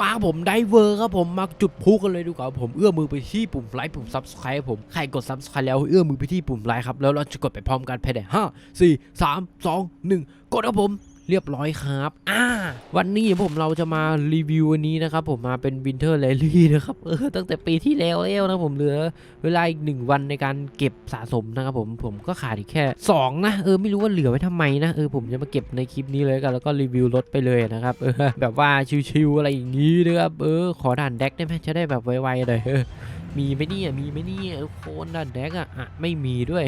มาผมไดเวอร์ครับผมมาจุดพลุกันเลยดูกว่าผมเอื้อมือไปที่ปุ่มไลค์ปุ่มซับสไครต์ผมใครกดซับสไครต์แล้วเอื้อมือไปที่ปุ่มไลค์ครับแล้วเราจะกดไปพร้อมกันภายในห้าสี่สามสองหนึ่งกดครับผม เรียบร้อยครับอ่าวันนี้ผมเราจะมารีวิววันนี้นะครับผมมาเป็นวินเทอร์แรลลี่นะครับเออตั้งแต่ปีที่แล้วแล้วนะผมเหลือเวลาอีกหนึ่งวันในการเก็บสะสมนะครับผมผมก็ขาดอีกแค่2นะเออไม่รู้ว่าเหลือไว้ทำไมนะเออผมจะมาเก็บในคลิปนี้เลยกันแล้วก็รีวิวรถไปเลยนะครับเออแบบว่าชิวๆอะไรอย่างนี้นะครับเออขอด่านแดกได้ไหมจะได้แบบไวๆเลยเออ มีไหมเนี่ยมีไหมเนี่ยทุกคนด่านแดกอะอะไม่มีด้วย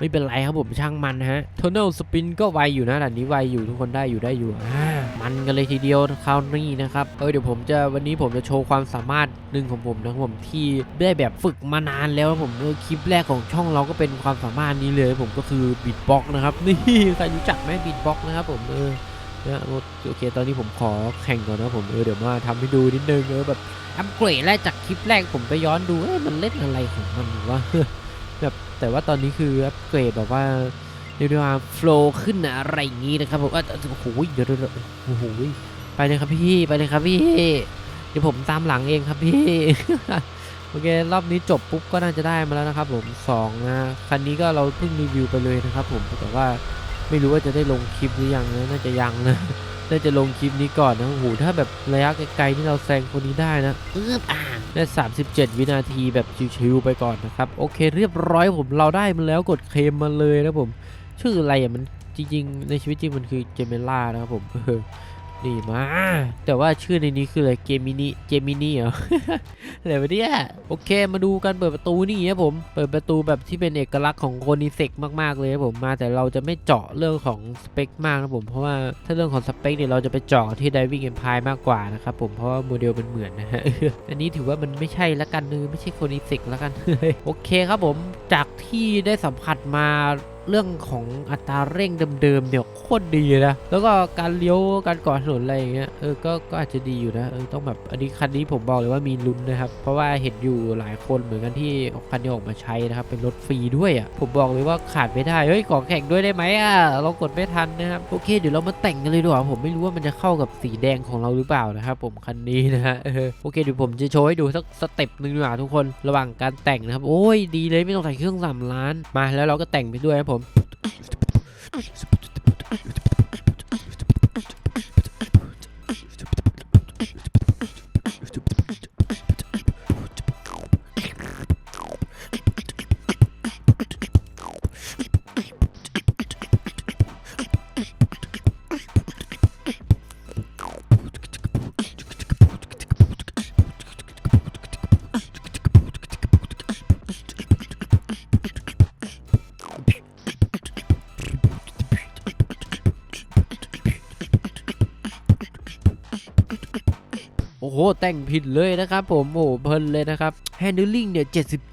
ไม่เป็นไรครับผมช่างมันฮะทนเนลสปินก็ไวอยู่นะด่านนี้ไวอยู่ทุกคนได้อยู่ได้อยู่อ่ามันกันเลยทีเดียวคราวนี้นะครับเออเดี๋ยวผมจะวันนี้ผมจะโชว์ความสามารถหนึ่งของผมนะครับผมที่ได้แบบฝึกมานานแล้วผมเออคลิปแรกของช่องเราก็เป็นความสามารถนี้เลย ผมก็คือบีทบ็อกนะครับนี่ใครรู้จักไหมบีทบ็อกนะครับผมเออ นะโอเคตอนนี้ผมขอแข่งก่อนนะผมเออเดี๋ยวมาทำให้ดูนิดนึงเออแบบอัปเกรดแรกจากคลิปแรกผมไปย้อนดูเอ้ยมันเล่นอะไรของมันวะแบบแต่ว่าตอนนี้คืออัปเกรดแบบว่าเรียกว่าโฟล์ขึ้นอะไรอย่างนี้นะครับผมอะโอ้โหเดี๋ยวเดี๋ยวเดี๋ยวโอ้โหไปเลยครับพี่ไปเลยครับพี่เดี๋ยวผมตามหลังเองครับพี่โอเครอบนี้จบปุ๊บก็น่าจะได้มาแล้วนะครับผมสองนะคันนี้ก็เราเพิ่งรีวิวไปเลยนะครับผมแต่ว่า ไม่รู้ว่าจะได้ลงคลิปหรือยังนะน่าจะยังนะน่าจะลงคลิปนี้ก่อนนะโอ้โหถ้าแบบระยะไกลๆที่เราแซงคนนี้ได้นะเอออ่างได้37 วินาทีแบบชิวๆไปก่อนนะครับ โอเคเรียบร้อยผมเราได้มาแล้วกดเคลมมาเลยนะผม ชื่ออะไรอะมันจริงๆ ในชีวิตจริงมันคือเจเมล่านะครับผมเออ นี่มา แต่ว่าชื่อในนี้คืออะไรเกมินีเจมินีเหรออะไรวะเนี่ยโอเคมาดูกันเปิดประตูนี่ครับผมเปิดประตูแบบที่เป็นเอกลักษณ์ของโคนิเซกมากๆเลยครับผมมาแต่เราจะไม่เจาะเรื่องของสเปคมากนะผมเพราะว่าถ้าเรื่องของสเปคเนี่ยเราจะไปเจาะที่ Diving Empire มากกว่านะครับผมเพราะว่าโมเดลมันเหมือนนะฮะอันนี้ถือว่ามันไม่ใช่ละกันเนอไม่ใช่โคนิเซกละกันโอเคครับผมจากที่ได้สัมผัสมาเรื่องของอัตราเร่งเดิมๆเนี่ยโคตรดีนะแล้วก็การเลี้ยวการก่อถนนอะไรอย่างเงี้ยเออก็ก็อาจจะดีอยู่นะเออต้องแบบอันนี้คันนี้ผมบอกเลยว่ามีลุ้นนะครับเพราะว่าเห็นอยู่หลายคนเหมือนกันที่คันนี้ออกมาใช้นะครับเป็นรถฟรีด้วยอะผมบอกเลยว่าขาดไม่ได้เฮ้ยขอแข่งด้วยได้ไหมอะเรากดไม่ทันนะครับโอเคเดี๋ยวเรามาแต่งกันเลยดีกว่าผมไม่รู้ว่ามันจะเข้ากับสีแดงของเราหรือเปล่านะครับผมคันนี้นะฮะโอเคเดี๋ยวผมจะโชว์ให้ดูสักสเต็ปหนึ่งดีกว่าทุกคนระหว่างการแต่งนะครับโอ้ยดีเลยไม่ต้องใส่เครื่องสามล้านมาแล้วเราก็แต่งไปด้วยครับผม โอ้โห แต่งผิดเลยนะครับผม โอ้โหเพลินเลยนะครับ handling เนี่ย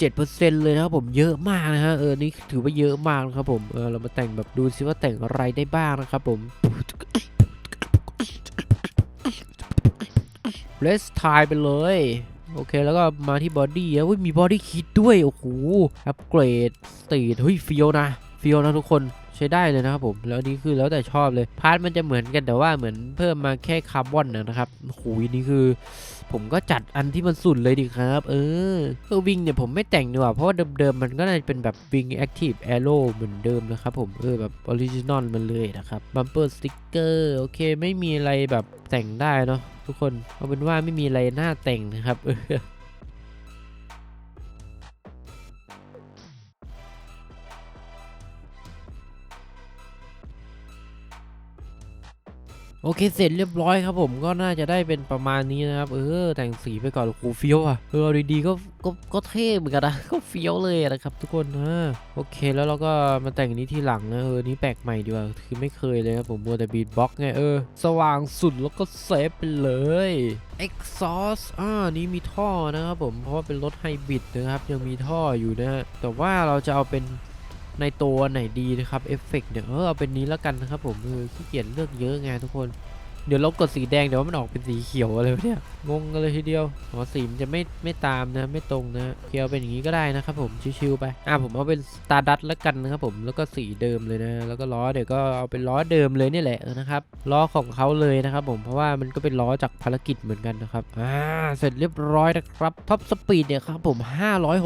77%เลยนะครับผมเยอะมากนะฮะ เออ นี่ถือว่าเยอะมากนะครับผม เออ เรามาแต่งแบบดูซิว่าแต่งอะไรได้บ้างนะครับผม let's try ไปเลยโอเค แล้วก็มาที่บอดี้อะเฮ้ยมีบอดี้คิดด้วย โอ้โห อัปเกรดสตรีทเฮ้ยเฟียวนะ เฟียวนะทุกคน ใช้ได้เลยนะครับผม แล้วนี่คือแล้วแต่ชอบเลย พาร์ทมันจะเหมือนกันแต่ว่าเหมือนเพิ่มมาแค่คาร์บอนนะครับโอ้โหนี่คือ ผมก็จัดอันที่มันสุดเลยดิครับ เออเออวิงเนี่ยผมไม่แต่งดีกว่าเพราะว่าเดิมๆมันก็น่าจะเป็นแบบวิงแอคทีฟแอโร่เหมือนเดิมนะครับผม เออแบบออริจินอลมันเลยนะครับบัมเปอร์สติ๊กเกอร์โอเค ไม่มีอะไรแบบแต่งได้เนาะทุกคนเอาเป็นว่าไม่มีอะไรน่าแต่งนะครับ โอเคเสร็จเรียบร้อยครับผมก็น่าจะได้เป็นประมาณนี้นะครับ เออ แต่งสีไปก่อนโอ้โหเฟี้ยวอะเออดีๆก็ก็ก็เท่เหมือนกันนะก็เฟี้ยวเลยนะครับ ทุกคนอ่าโอเคแล้วเราก็มาแต่งนี้ทีหลังนะเออนี้แปลกใหม่ดีกว่าคือไม่เคยเลยครับผมมัวแต่บีทบ็อกไงเออ สว่างสุดแล้วก็เซฟไปเลย exhaust อ่านี่มีท่อนะครับผมเพราะว่าเป็นรถไฮบริดนะครับยังมีท่ออยู่นะแต่ว่าเราจะเอาเป็น ในตัวไหนดีนะครับเอฟเฟกต์เนี่ยเออเอาเป็นนี้แล้วกันนะครับผมคือขี้เกียจเลือกเยอะไงทุกคน เดี๋ยวเรากดสีแดงเดี๋ยวมันออกเป็นสีเขียวอะไรเนี่ยงงกันเลยทีเดียวอ๋อสีมันจะไม่ไม่ตามนะไม่ตรงนะเคียวเป็นอย่างนี้ก็ได้นะครับผมชิวๆไปอะผมเอาเป็นสตาร์ดัตแล้วกันนะครับผมแล้วก็สีเดิมเลยนะแล้วก็ล้อเดี๋ยวก็เอาเป็นล้อเดิมเลยนี่แหละนะครับล้อของเขาเลยนะครับผมเพราะว่ามันก็เป็นล้อจากภารกิจเหมือนกันนะครับอ่าเสร็จเรียบร้อยนะครับท็อปสปีดเนี่ยครับผม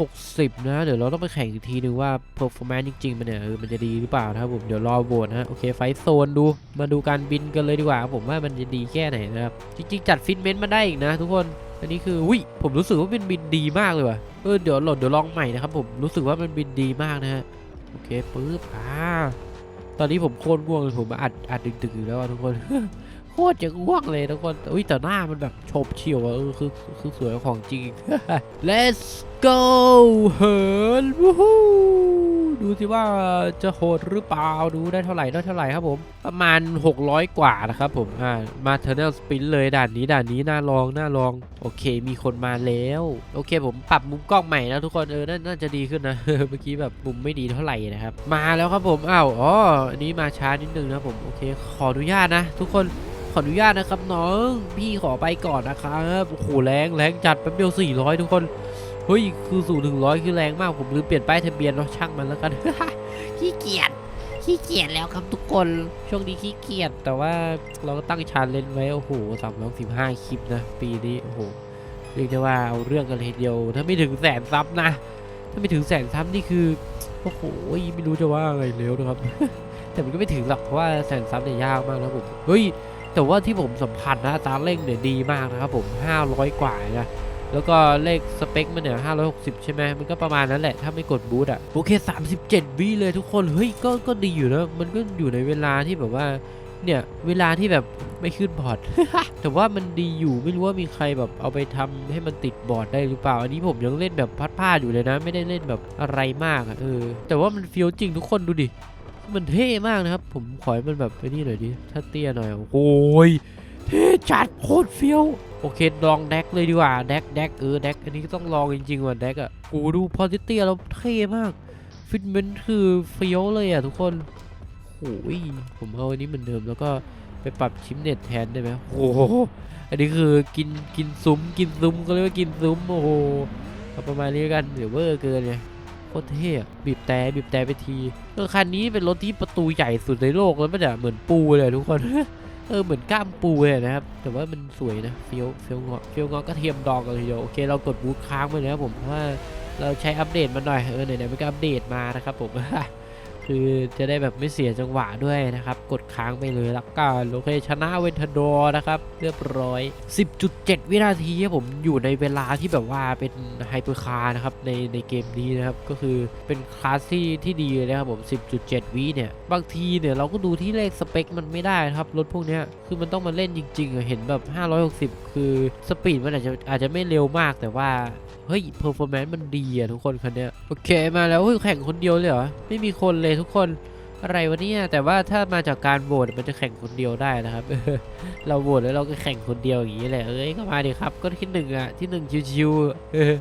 560 นะเดี๋ยวเราต้องไปแข่งอีกทีนึงว่า performance จริงๆมันเนี่ยเออมันจะดีหรือเปล่านะครับผมเดี๋ยวรอโหวตนะโอเคไฟโซนดูมาดูการบินกันเลยดีกว่าครับผมว่ามันจะดีแค่ไหนนะครับ จริงๆ จัดฟิตเมนต์มาได้อีกนะ ทุกคน อันนี้คืออุ้ยผมรู้สึกว่ามันบินดีมากเลยว่ะ เออเดี๋ยวโหลดเดี๋ยวลองใหม่นะครับผมรู้สึกว่ามันบินดีมากนะฮะ โอเคปึ๊บอ่าตอนนี้ผมโคตรง่วงเลยผมอัดอัดดึกๆอยู่แล้วอะทุกคนโคตรจะง่วงเลยทุกคนอุ้ยแต่หน้ามันแบบโฉบเฉียวอะเออคือคือสวยของจริง Let's go เหินวู้ ดูสิว่าจะโหดหรือเปล่า ดูได้เท่าไหร่ได้เท่าไหร่ครับผม ประมาณ 600 กว่านะครับผม อ่า มาเทอร์เนลสปินเลยด่านนี้ด่านนี้น่าลองน่าลอง โอเค มีคนมาแล้ว โอเค ผมปรับมุมกล้องใหม่นะทุกคน เออน,น่าจะดีขึ้นนะ เมื่อกี้แบบมุมไม่ดีเท่าไหร่นะครับ มาแล้วครับผม อ้าว อ๋อ อันนี้มาช้านิดนึงนะผม โอเค ขออนุญาตนะ ทุกคนขออนุญาตนะครับน้อง พี่ขอไปก่อนนะครับโอ้โหแรงแรงจัดแป๊บเดียว400 ทุกคน เฮ้ย คือสูงถึงร้อยคือแรงมาก ผมลืมเปลี่ยนป้ายทะเบียนเนาะช่างมันแล้วกัน ขี้เกียจ ขี้เกียจแล้วครับทุกคน ช่วงนี้ขี้เกียจ แต่ว่าเราก็ตั้งชาเลนจ์ไว้ โอ้โหสามร้อยสิบห้าคลิปนะ ปีนี้ โอ้โห เรียกได้ว่าเอาเรื่องกันเลยเดียว ถ้าไม่ถึงแสนซับนะ ถ้าไม่ถึงแสนซับนี่คือ โอ้โห ไม่รู้จะว่าอะไงแล้วนะครับ แต่มันก็ไม่ถึงหรอก เพราะว่าแสนซับเนี่ยยากมากนะผม เฮ้ย แต่ว่าที่ผมสัมผัสนะตราเร่งเนี่ยดีมากนะครับผม 500 กว่านะ แล้วก็เลขสเปคมันเนี่ย560 ใช่ไหมมันก็ประมาณนั้นแหละ ถ้าไม่กดบูทอะ โอเค 37วิเลยทุกคน เฮ้ย ก็ ก็ดีอยู่นะ มันก็อยู่ในเวลาที่แบบว่า เนี่ย เวลาที่แบบไม่ขึ้นบอร์ด แต่ว่ามันดีอยู่ ไม่รู้ว่ามีใครแบบเอาไปทำให้มันติดบอร์ดได้หรือเปล่า อันนี้ผมยังเล่นแบบพัดผ้าอยู่เลยนะ ไม่ได้เล่นแบบอะไรมากอะเออ แต่ว่ามันเฟี้ยวจริงทุกคนดูดิ มันเท่มากนะครับ ผมขอให้มันแบบไปนี่หน่อยดิ ถ้าเตี้ยหน่อย โอ้ย จัดโคตรเฟี้ยวโอเคลองแดกเลยดีกว่าแดกแดกเออแดกอันนี้ต้องลองจริงๆว่ะแดกอะโอ้ดูพอเตี้ยแล้วเท่มาก ฟิตเมนต์คือเฟี้ยวเลยอะทุกคนโอ้ยผมเอาอันนี้เหมือนเดิมแล้วก็ไปปรับชิมเน็ตแทนได้ไหมโอ้โหอันนี้คือกินกินซุ้มกินซุ้มก็เรียกว่ากินซุ้มโอ้โหเอาประมาณนี้กันเดี๋ยวเวอร์เกินไงโคตรเท่บีบแต่บีบแต่ไปทีเออคันนี้เป็นรถที่ประตูใหญ่สุดในโลกแล้วไม่ใช่เหมือนปูเลยทุกคน เออเหมือนกล้ามปูเลยนะครับ แต่ว่ามันสวยนะเฟี้ยวเฟี้ยวงอเฟี้ยวงอกระเทียมดองกันทีเดียวโอเคเรากดบูทค้างไปแล้วผมเพราะว่าเราใช้อัปเดตมันหน่อยเออไหนๆมันก็อัปเดตมานะครับผม คือจะได้แบบไม่เสียจังหวะด้วยนะครับ กดค้างไปเลยแล้วกันโอเคชนะเวนทดอนะครับ เรียบร้อย 10.7 วินาทีผมอยู่ในเวลาที่แบบว่าเป็นไฮเปอร์คาร์นะครับในในเกมนี้นะครับ ก็คือเป็นคลาสที่ที่ดีเลยครับผม 10.7 วิเนี่ย บางทีเนี่ยเราก็ดูที่เลขสเปคมันไม่ได้นะครับ รถพวกเนี้ยคือมันต้องมาเล่นจริงๆ เห็นแบบ 560 คือสปีดมันอาจจะอาจจะไม่เร็วมากแต่ว่าเฮ้ยเพอร์ฟอร์แมนซ์มันดีอะทุกคนคันเนี้ยโอเคมาแล้วเฮ้ยแข่งคนเดียวเลยเหรอไม่มีคนเลยทุกคนอะไรวะเนี่ยแต่ว่าถ้ามาจากการโหวตมันจะแข่งคนเดียวได้นะครับ เราโหวตแล้วเราก็แข่งคนเดียวอย่างนี้แหละเอ้ยก็มาดิครับ ก็ที่หนึ่งอะที่หนึ่งชิวๆเออ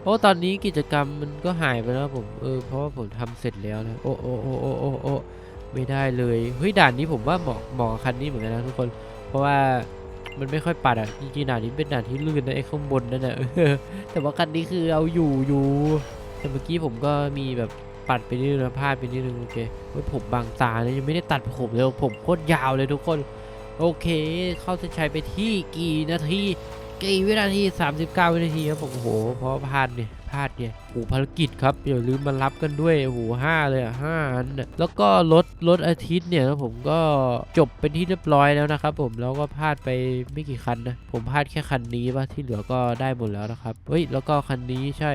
เพราะตอนนี้กิจกรรมมันก็หายไปแล้วผมเออเพราะว่าผมทำเสร็จแล้วนะโอ้โอ้โอ้โอ้โอ้โอ้ไม่ได้เลยเฮ้ยด่านนี้ผมว่าเหมาะเหมาะคันนี้เหมือนกันนะทุกคน เพราะว่ามันไม่ค่อยปัดอะจริงๆด่านนี้เป็นด่านที่ลื่นนะไอ้ข้างบนนั่นน่ะแต่ว่าคันนี้คือเอาอยู่อยู่แต่เมื่อกี้ผมก็มีแบบ ปัดไปนิดนึงพลาดไปนิดนึงโอเคเฮ้ยผมบางตาเนี่ยยังไม่ได้ตัดผมเลยผมโคตรยาวเลยทุกคน โอเค เข้าเส้นชัยไปที่กี่นาทีกี่วินาที 39 วินาทีครับผมโอ้โห เพราะพลาดเนี่ยพลาดเนี่ยโอ้โหภารกิจครับอย่าลืมมารับกันด้วยโอ้โหห้าเลยอะห้าอันน่ะแล้วก็รถรถอาทิตย์เนี่ยผมก็จบเป็นที่เรียบร้อยแล้วนะครับผมแล้วก็พลาดไปไม่กี่คันนะผมพลาดแค่คันนี้ป่ะที่เหลือก็ได้หมดแล้วนะครับเฮ้ยแล้วก็คันนี้ใช่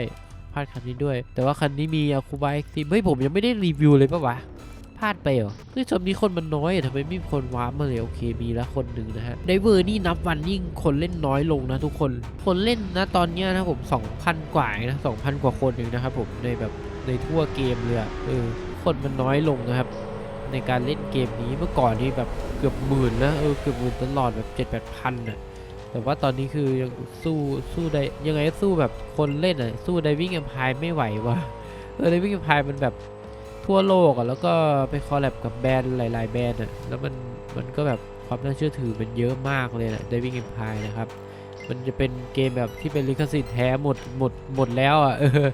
พลาดคันนี้ด้วย แต่ว่าคันนี้มีอาคูบายทีมเฮ้ยผมยังไม่ได้รีวิวเลยปะวะพลาดไปเหรอเฮ้ยชมนี้คนมันน้อยทำไมไม่มีคนว้ามาเลยโอเคมีล้วคนหนึ่งนะฮะไดเวอร์นี่นับวันยิ่งคนเล่นน้อยลงนะทุกคน คนเล่นนะตอนเนี้ยนะผม 2,000 กว่าเองนะ2,000 กว่าคนเองนะครับผมในแบบในทั่วเกมเลยเออคนมันน้อยลงนะครับ ในการเล่นเกมนี้เมื่อก่อนนี่แบบเกือบหมื่นนะเออเกือบหมื่นตลอดแบบ7 8 0 0พันอะ แต่ว่าตอนนี้คือยังสู้สู้ได้ยังไงสู้แบบคนเล่นอะสู้ไดวิ่งแอมพายไม่ไหวว่ะเออไดวิ่งแอมพายมันแบบทั่วโลกอะแล้วก็ไปคอลแลบกับแบรนด์หลาย ๆ แบรนด์อะแล้วมันมันก็แบบความน่าเชื่อถือมันเยอะมากเลยนะ Diving Empire นะครับมันจะเป็นเกมแบบที่เป็นลิขสิทธิ์แท้หมดหมดหมดแล้วอะเออ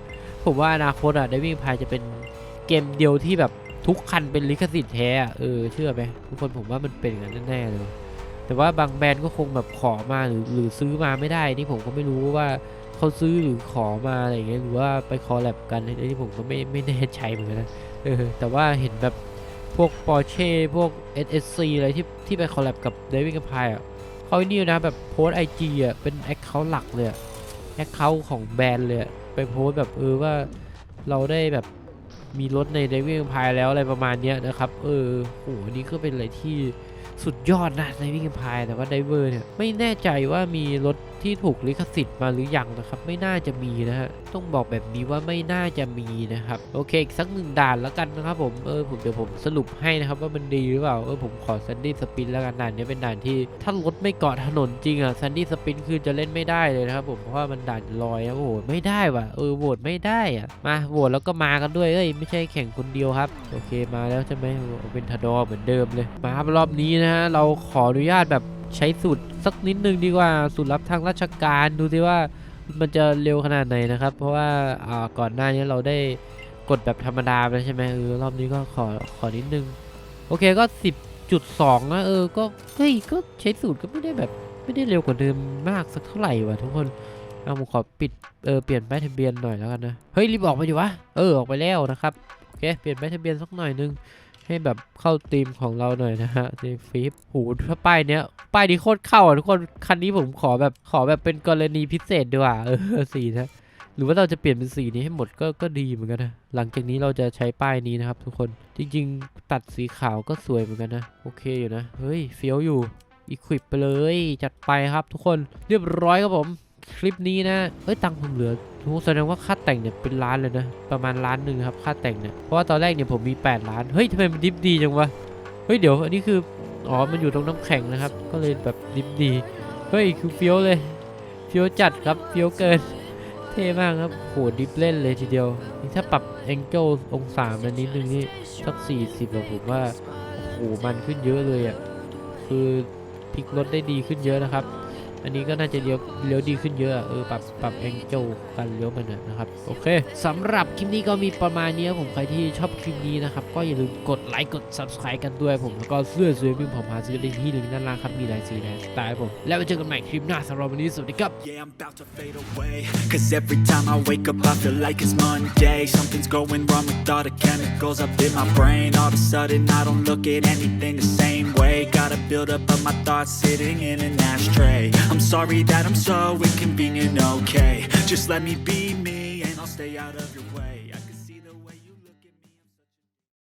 ผมว่าอนาคตอะ Diving Empire จะเป็นเกมเดียวที่แบบทุกคันเป็นลิขสิทธิ์แท้เออเชื่อไหมทุกคนผมว่ามันเป็นอย่างนั้นแน่เลย แต่ว่าบางแบรนด์ก็คงแบบขอมาหรือหรือซื้อมาไม่ได้นี่ผมก็ไม่รู้ว่าเขาซื้อหรือขอมาอะไรอย่างเงี้ยหรือว่าไปคอลแลบกันอันนี้ผมก็ไม่ไม่แน่ใจเหมือนกันนะเออแต่ว่าเห็นแบบพวก Porsche พวก SSC อะไรที่ที่ไปคอลแลบกับ David g a p i อะเขาไอ้นี่นะแบบโพสไอจีอะเป็นแอคเคาท์หลักเลยแอคเคาท์ของแบรนด์เลยไปโพสแบบเออว่าเราได้แบบมีรถใน David g a p i แล้วอะไรประมาณเนี้ยนะครับ เออโหอันนี้ก็เป็นอะไรที่ สุดยอดนะในวิ่งพายแต่ว่าไดเวอร์เนี่ยไม่แน่ใจว่ามีรถที่ถูกลิขสิทธิ์มาหรือยังนะครับ ไม่น่าจะมีนะฮะต้องบอกแบบนี้ว่าไม่น่าจะมีนะครับโอเคอีกสักหนึ่งด่านแล้วกันนะครับผมเออผมเดี๋ยวผมสรุปให้นะครับว่ามันดีหรือเปล่าเออผมขอซันดี้สปินแล้วกันด่านนี้เป็นด่านที่ถ้ารถไม่เกาะถนนจริงอะซันดี้สปินคือจะเล่นไม่ได้เลยนะครับผมเพราะว่ามันด่านลอยนะโอ้โหไม่ได้ว่ะเออโหวตไม่ได้อะมาโหวตแล้วก็มากันด้วยเอ้ยไม่ใช่แข่งคนเดียวครับโอเคมาแล้วใช่ไหมเป็นทดอเหมือนเดิมเลยมาครับรอบนี้นะฮะเราขออนุญาตแบบ ใช้สูตรสักนิดนึงดีกว่าสูตรลับทางราชการดูสิว่ามันจะเร็วขนาดไหนนะครับ เพราะว่าก่อนหน้านี้เราได้กดแบบธรรมดาไปใช่ไหมเออรอบนี้ก็ขอขอนิดนึง โอเคก็ 10.2นะเออก็เฮ้ยก็ใช้สูตรก็ไม่ได้แบบไม่ได้เร็วกว่าเดิมมากสักเท่าไหร่ว่ะทุกคนเอาผมขอปิดเออเปลี่ยนป้ายทะเบียนหน่อยแล้วกันนะเฮ้ยรีบออกไปดิวะเออออกไปแล้วนะครับโอเคเปลี่ยนป้ายทะเบียนสักหน่อยนึง ให้แบบเข้าธีมของเราหน่อยนะฮะในฟีฟหูถ้าป้ายเนี้ย ป้ายนี้โคตรเข้าอะทุกคน คันนี้ผมขอแบบขอแบบเป็นกรณีพิเศษดีกว่าเออสีนะ หรือว่าเราจะเปลี่ยนเป็นสีนี้ให้หมดก็ก็ดีเหมือนกันนะ หลังจากนี้เราจะใช้ป้ายนี้นะครับ ทุกคน จริง ๆ ตัดสีขาวก็สวยเหมือนกันนะ โอเคอยู่นะ เฮ้ยเฟี้ยวอยู่อีควิปไปเลย จัดไปครับทุกคน เรียบร้อยครับผม คลิปนี้นะ เอ้ยตังค์ผมเหลือโอ้แสดงว่าค่าแต่งเนี่ยเป็นล้านเลยนะ ประมาณล้านหนึ่งครับค่าแต่งเนี่ย เพราะว่าตอนแรกเนี่ยผมมี 8 ล้าน เฮ้ยทำไมมันดิฟดีจังวะ เฮ้ยเดี๋ยวอันนี้คือ อ๋อ มันอยู่ตรงน้ำแข็งนะครับ ก็เลยแบบดิฟดี เฮ้ยคือเฟี้ยวเลย เฟี้ยวจัดครับ เฟี้ยวเกิน เท่มากครับ โหดิฟเล่นเลยทีเดียว นี่ถ้าปรับแองเจิลองศามันนิดนึงนี่สัก 40แบบผมว่า โอ้โหมันขึ้นเยอะเลยอะ คือพลิกรถได้ดีขึ้นเยอะนะครับ อันนี้ก็น่าจะเลี้ยวเลี้ยวดีขึ้นเยอะเออปรับปรับแองเจิลการเลี้ยวมันนะครับโอเคสำหรับคลิปนี้ก็มีประมาณนี้ผมใครที่ชอบคลิปนี้นะครับก็อย่าลืมกดไลค์กด subscribe กันด้วยผมแล้วก็เสื้อสวยๆผมหาซื้อได้ที่หนึ่งด้านล่างครับมีหลายสีหลายสไตล์ผมแล้วไว้เจอกันใหม่คลิปหน้าสำหรับวันนี้สวัสดีครับ Yeah, I'm about to fade away. Cause every time I wake up, I feel like it's Monday. Something's going wrong with all the chemicals up in my brain. All of a sudden, I don't look at anything the same way. Gotta build up of my thoughts sitting in an ashtray. I'm sorry that I'm so inconvenient, okay? Just let me be me, and I'll stay out of your way.